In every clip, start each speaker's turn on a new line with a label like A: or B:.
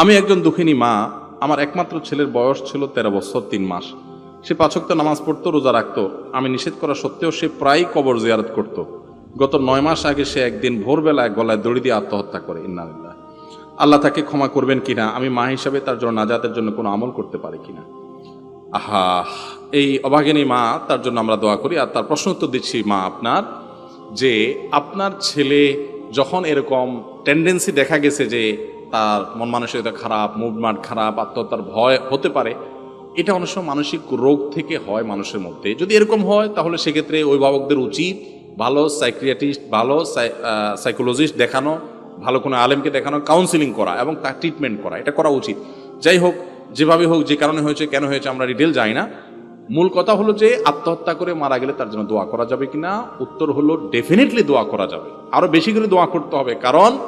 A: আমি একজন দুঃখিনী মা। আমার একমাত্র ছেলের বয়স ছিল তেরো বছর, তিন মাস। সে পাঁচক্ত নামাজ পড়তো, রোজা রাখতো। আমি নিষেধ করা সত্ত্বেও সে প্রায়ই কবর জিয়ারত করত। গত নয় মাস আগে সে একদিন ভোরবেলায় গলায় দড়ি দিয়ে আত্মহত্যা করে। ইন্নালিল্লাহ আল্লাহ তাকে ক্ষমা করবেন কিনা, আমি মা হিসাবে তার জন্য নাজাতের জন্য কোনো আমল করতে পারি কিনা? আহা, এই অভাগিনী মা, তার জন্য আমরা দোয়া করি। আর তার প্রশ্ন উত্তর দিচ্ছি মা আপনার, যে আপনার ছেলে যখন এরকম টেন্ডেন্সি দেখা গেছে যে তার মন মানসিকতা খারাপ মুভমেন্ট খারাপ, আত্মহত্যার ভয় হতে পারে। এটা অনেক সময় মানসিক রোগ থেকে হয় মানুষের মধ্যে। যদি এরকম হয়, তাহলে সেক্ষেত্রে অভিভাবকদের উচিত ভালো সাইক্রিয়াটিস্ট ভালো সাইকোলজিস্ট দেখানো, ভালো কোনো আলেমকে দেখানো কাউন্সিলিং করা এবং তার ট্রিটমেন্ট করা। এটা করা উচিত। যাই হোক, যেভাবে হোক, যে কারণে হয়েছে, কেন হয়েছে, আমরা ডিটেল যাই না। মূল কথা হলো যে, আত্মহত্যা করে মারা গেলে তার জন্য দোয়া করা যাবে কিনা? উত্তর হলো ডেফিনেটলি দোয়া করা যাবে। আরও বেশি করে দোয়া করতে হবে। কারণ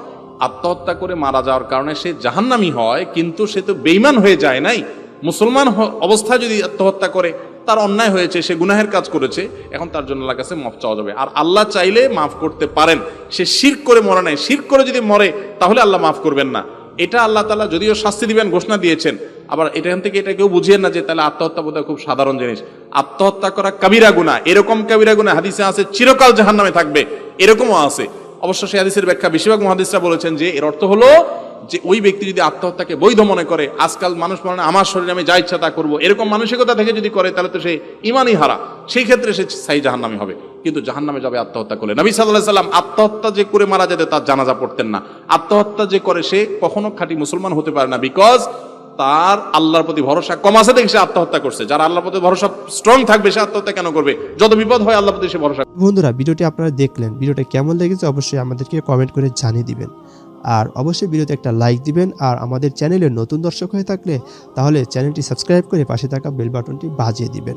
A: আত্মহত্যা করে মারা যাওয়ার কারণে সে জাহান্নামি হয়, কিন্তু সে তো বেইমান হয়ে যায় নাই। মুসলমান অবস্থায় যদি আত্মহত্যা করে, তার অন্যায় হয়েছে, সে গুনাহের কাজ করেছে, এখন তার জন্য আল্লাহর কাছে মাফ চাওয়া যাবে। আর আল্লাহ চাইলে মাফ করতে পারেন। সে শির করে মরে নাই। শির করে যদি মরে, তাহলে আল্লাহ মাফ করবেন না। এটা আল্লাহ তালা যদিও শাস্তি দিবেন, ঘোষণা দিয়েছেন, আবার এখান থেকে এটা কেউ বুঝিয়ে না যে তাহলে আত্মহত্যা বোধহয় খুব সাধারণ জিনিস। আত্মহত্যা করা কাবিরা গুণা এরকম কাবিরা গুণা হাদিসে আছে, চিরকাল জাহান নামে থাকবে। এরকমও আছে। অবশ্য সেই হাদিসের ব্যাখ্যা বেশিরভাগ মহাদিসরা বলেছেন যে এর অর্থ হলো যে ওই ব্যক্তি যদি আত্মহত্যাকে বৈধ মনে করে আজকাল মানুষ মনে হয়, আমার শরীরে আমি যা ইচ্ছা তা করব। এরকম মানসিকতা থেকে যদি করে তাহলে তো সে ইমানই হারা। সেই ক্ষেত্রে সে সাই জাহান্নামি হবে। কিন্তু জাহান্নামে যাবে আত্মহত্যা করলে। নবী সাল্লাহ সাল্লাম আত্মহত্যা যে করে মারা যেতে তার জানাজা পড়তেন না। আত্মহত্যা যে করে সে কখনো খাঁটি মুসলমান হতে পারে না। বিকজ তার আল্লাহর প্রতি ভরসা কম আছে দেখে সে আত্মহত্যা করছে। যারা আল্লাহর প্রতি ভরসা স্ট্রং থাকবে, সে আত্মহত্যা কেন করবে? যত বিপদ হয় আল্লাহর প্রতি সে ভরসা
B: বন্ধুরা, ভিডিওটি আপনারা দেখলেন, ভিডিওটা কেমন লেগেছে অবশ্যই আমাদেরকে কমেন্ট করে জানিয়ে দিবেন। আর অবশ্যই ভিডিওতে একটা লাইক দিবেন, আর আমাদের চ্যানেলে নতুন দর্শক হয়ে থাকলে তাহলে চ্যানেলটি সাবস্ক্রাইব করে পাশে থাকা বেল বাটনটি বাজিয়ে দিবেন।